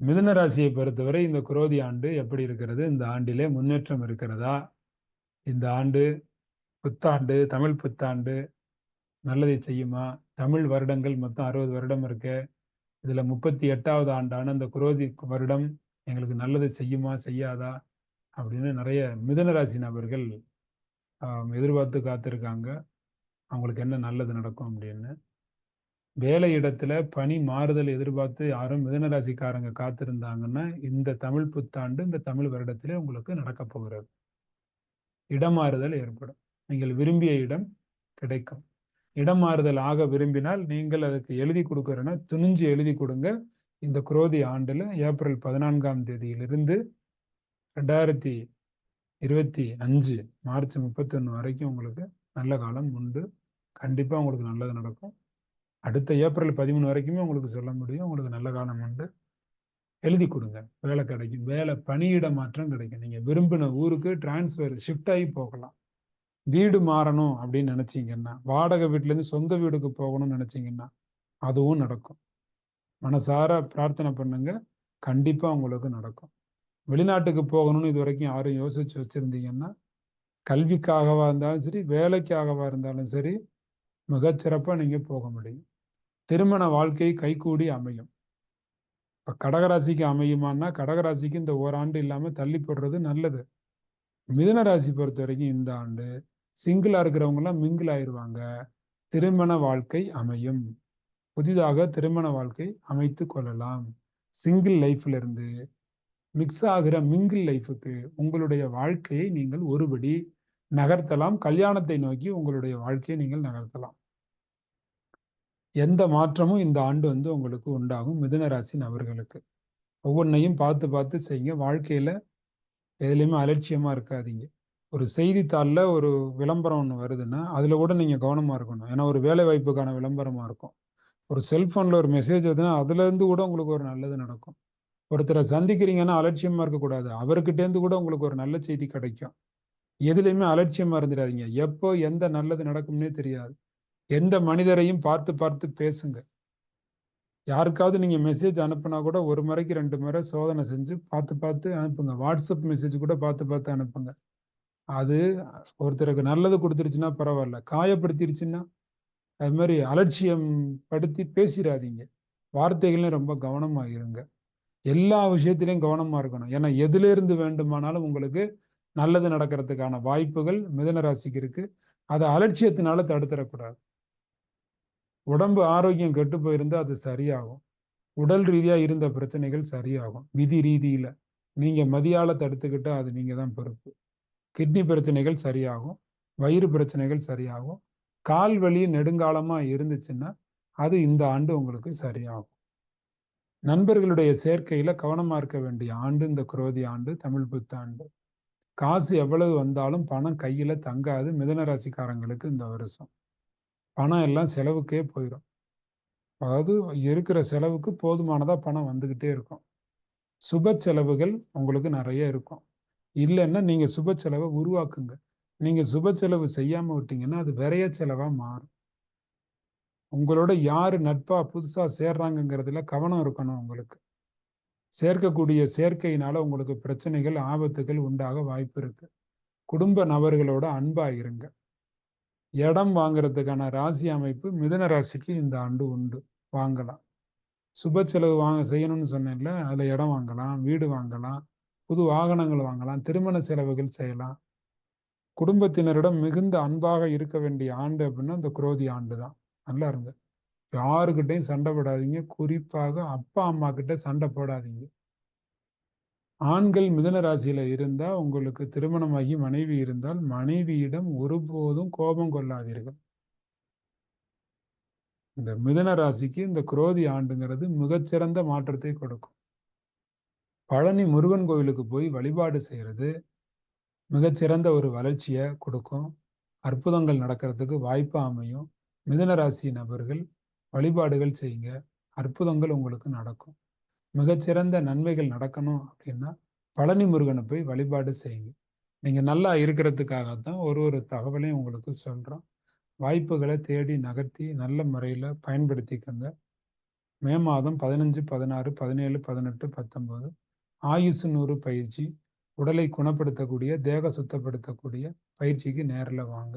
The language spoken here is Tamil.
மிதுன ராசியை பொறுத்தவரை இந்த குரோதி ஆண்டு எப்படி இருக்கிறது? இந்த ஆண்டிலே முன்னேற்றம் இருக்கிறதா? இந்த ஆண்டு புத்தாண்டு தமிழ் புத்தாண்டு நல்லதை செய்யுமா? தமிழ் வருடங்கள் மொத்தம் அறுபது வருடம் இருக்கு. இதில் முப்பத்தி எட்டாவது ஆண்டான இந்த குரோதி வருடம் எங்களுக்கு நல்லதை செய்யுமா? செய்யாதா? அப்படின்னு நிறைய மிதுன ராசி நபர்கள் எதிர்பார்த்து காத்திருக்காங்க. அவங்களுக்கு என்ன நல்லது நடக்கும் அப்படின்னு. வேலை இடத்துல பணி மாறுதல் எதிர்பார்த்து யாரும் மிதனராசிக்காரங்க காத்திருந்தாங்கன்னா இந்த தமிழ் புத்தாண்டு இந்த தமிழ் வருடத்திலே உங்களுக்கு நடக்க போகிறது. இடமாறுதல் ஏற்படும். நீங்கள் விரும்பிய இடம் கிடைக்கும். இடம் மாறுதல் ஆக விரும்பினால் நீங்கள் அதுக்கு எழுதி கொடுக்குறேன்னா துணிஞ்சு எழுதி கொடுங்க. இந்த குரோதி ஆண்டில் ஏப்ரல் பதினான்காம் தேதியிலிருந்து ரெண்டாயிரத்தி இருபத்தி அஞ்சு மார்ச் முப்பத்தி ஒன்று வரைக்கும் உங்களுக்கு நல்ல காலம் உண்டு. கண்டிப்பாக உங்களுக்கு நல்லது நடக்கும். அடுத்த ஏப்ரல் பதிமூணு வரைக்குமே உங்களுக்கு சொல்ல முடியும். உங்களுக்கு நல்ல காலம் உண்டு. எழுதி கொடுங்க. வேலை கிடைக்கும். வேலை பணியிட மாற்றம் கிடைக்கும். நீங்கள் விரும்பின ஊருக்கு டிரான்ஸ்ஃபர் ஷிஃப்ட் ஆகி போகலாம். வீடு மாறணும் அப்படின்னு நினச்சிங்கன்னா வாடகை வீட்டிலேருந்து சொந்த வீடுக்கு போகணும்னு நினச்சிங்கன்னா அதுவும் நடக்கும். மனசார பிரார்த்தனை பண்ணுங்க. கண்டிப்பாக உங்களுக்கு நடக்கும். வெளிநாட்டுக்கு போகணும்னு இது வரைக்கும் யாரும் யோசிச்சு வச்சுருந்தீங்கன்னா கல்விக்காகவா இருந்தாலும் சரி வேலைக்காகவா இருந்தாலும் சரி மிகச்சிறப்பாக நீங்கள் போக முடியும். திருமண வாழ்க்கை கைகூடி அமையும். இப்போ கடகராசிக்கு அமையுமான்னா கடகராசிக்கு இந்த ஓராண்டு இல்லாமல் தள்ளி போடுறது நல்லது. மிதன ராசி பொறுத்த வரைக்கும் இந்த ஆண்டு சிங்கிளாக இருக்கிறவங்களாம் மிங்கிள் ஆயிடுவாங்க திருமண வாழ்க்கை அமையும். புதிதாக திருமண வாழ்க்கை அமைத்து கொள்ளலாம். சிங்கிள் லைஃப்ல இருந்து மிக்ஸ் ஆகிற மிங்கிள் லைஃபுக்கு உங்களுடைய வாழ்க்கையை நீங்கள் ஒருபடி நகர்த்தலாம். கல்யாணத்தை நோக்கி உங்களுடைய வாழ்க்கையை நீங்கள் நகர்த்தலாம். எந்த மாற்றமும் இந்த ஆண்டு வந்து உங்களுக்கு உண்டாகும் மிதுன ராசி நபர்களுக்கு ஒவ்வொன்றையும் பார்த்து பார்த்து செய்யுங்க. வாழ்க்கையில் எதுலேயுமே அலட்சியமாக இருக்காதீங்க. ஒரு செய்தித்தாளில் ஒரு விளம்பரம் ஒன்று வருதுன்னா அதில் கூட நீங்கள் கவனமாக இருக்கணும். ஏன்னா ஒரு வேலை வாய்ப்புக்கான விளம்பரமாக இருக்கும். ஒரு செல்ஃபோனில் ஒரு மெசேஜ் வருதுன்னா அதுலேருந்து கூட உங்களுக்கு ஒரு நல்லது நடக்கும். ஒருத்தரை சந்திக்கிறீங்கன்னா அலட்சியமாக இருக்கக்கூடாது. அவர்கிட்டேருந்து கூட உங்களுக்கு ஒரு நல்ல செய்தி கிடைக்கும். எதுலேயுமே அலட்சியமாக இருந்துடாதீங்க. எப்போ எந்த நல்லது நடக்கும்னே தெரியாது. எந்த மனிதரையும் பார்த்து பார்த்து பேசுங்க. யாருக்காவது நீங்கள் மெசேஜ் அனுப்புனா கூட ஒரு முறைக்கு ரெண்டு முறை சோதனை செஞ்சு பார்த்து பார்த்து அனுப்புங்க. வாட்ஸ்அப் மெசேஜ் கூட பார்த்து பார்த்து அனுப்புங்க. அது ஒருத்தருக்கு நல்லது கொடுத்துருச்சுன்னா பரவாயில்ல. காயப்படுத்திருச்சுன்னா அது மாதிரி அலட்சியம் படுத்தி பேசிடாதீங்க. வார்த்தைகளையும் ரொம்ப கவனமாக இருங்க. எல்லா விஷயத்திலையும் கவனமாக இருக்கணும். ஏன்னா எதிலிருந்து வேண்டுமானாலும் உங்களுக்கு நல்லது நடக்கிறதுக்கான வாய்ப்புகள் மிதன ராசிக்கு இருக்குது அதை அலட்சியத்தினால தடுத்துடக்கூடாது. உடம்பு ஆரோக்கியம் கெட்டு போயிருந்தால் அது சரியாகும். உடல் ரீதியாக இருந்த பிரச்சனைகள் சரியாகும். விதி ரீதியில். நீங்கள் மதியால தடுத்துக்கிட்டால் அது நீங்கள் தான் பொறுப்பு. கிட்னி பிரச்சனைகள் சரியாகும். வயிறு பிரச்சனைகள் சரியாகும். கால் வலி நெடுங்காலமாக இருந்துச்சுன்னா அது இந்த ஆண்டு உங்களுக்கு சரியாகும். நண்பர்களுடைய சேர்க்கையில் கவனமாக இருக்க வேண்டிய ஆண்டு இந்த குரோதி ஆண்டு தமிழ் புத்தாண்டு. காசு எவ்வளவு வந்தாலும் பணம் கையில் தங்காது. மிதன ராசிக்காரங்களுக்கு இந்த வருஷம். பணம் எல்லாம் செலவுக்கே போயிடும் அதாவது இருக்கிற செலவுக்கு போதுமானதாக பணம் வந்துக்கிட்டே இருக்கும். சுப செலவுகள் உங்களுக்கு நிறைய இருக்கும். இல்லைன்னா நீங்கள் சுப செலவை உருவாக்குங்க. நீங்கள் சுப செலவு செய்யாமல் விட்டீங்கன்னா அது விரைய செலவாக மாறும். உங்களோட யார் நட்பாக புதுசாக சேர்றாங்கங்கிறதுல கவனம் இருக்கணும் உங்களுக்கு. சேர்க்கக்கூடிய சேர்க்கையினால உங்களுக்கு பிரச்சனைகள் ஆபத்துகள் உண்டாக வாய்ப்பு இருக்கு. குடும்ப நபர்களோட அன்பா இருங்க. இடம் வாங்குறதுக்கான ராசி அமைப்பு மிதன ராசிக்கு இந்த ஆண்டு உண்டு. வாங்கலாம். சுப செலவு வாங்க செய்யணும்னு சொன்னேன்ல அதில் இடம் வாங்கலாம் வீடு வாங்கலாம் புது வாகனங்கள் வாங்கலாம் திருமண செலவுகள் செய்யலாம். குடும்பத்தினரிடம் மிகுந்த அன்பாக இருக்க வேண்டிய ஆண்டு அப்படின்னா இந்த குரோதி ஆண்டு தான் நல்லா இருங்க. யாருக்கிட்டையும் சண்டை போடாதீங்க. குறிப்பாக அப்பா அம்மா கிட்ட சண்டை போடாதீங்க. ஆண்கள் மிதன ராசியில இருந்தா உங்களுக்கு திருமணமாகி மனைவி இருந்தால் மனைவியிடம் ஒருபோதும் கோபம் கொள்ளாதீர்கள். இந்த மிதன ராசிக்கு இந்த குரோதி ஆண்டுங்கிறது மிகச்சிறந்த மாற்றத்தை கொடுக்கும். பழனி முருகன் கோவிலுக்கு போய் வழிபாடு செய்யறது மிகச்சிறந்த ஒரு வளர்ச்சியை கொடுக்கும். அற்புதங்கள் நடக்கிறதுக்கு வாய்ப்பு அமையும். மிதன ராசி நபர்கள் வழிபாடுகள் செய்யுங்க. அற்புதங்கள் உங்களுக்கு நடக்கும். மிகச்சிறந்த நன்மைகள் நடக்கணும் அப்படின்னா பழனி முருகனை போய் வழிபாடு செய்யுங்க. நீங்கள் நல்லா இருக்கிறதுக்காக தான் ஒரு ஒரு தகவலையும் உங்களுக்கு சொல்கிறோம் வாய்ப்புகளை தேடி நகர்த்தி நல்ல முறையில் பயன்படுத்திக்கோங்க. மே மாதம் பதினஞ்சு பதினாறு பதினேழு பதினெட்டு பத்தொம்போது ஆயுசு நூறு பயிற்சி உடலை குணப்படுத்தக்கூடிய தேக சுத்தப்படுத்தக்கூடிய பயிற்சிக்கு நேரில் வாங்க.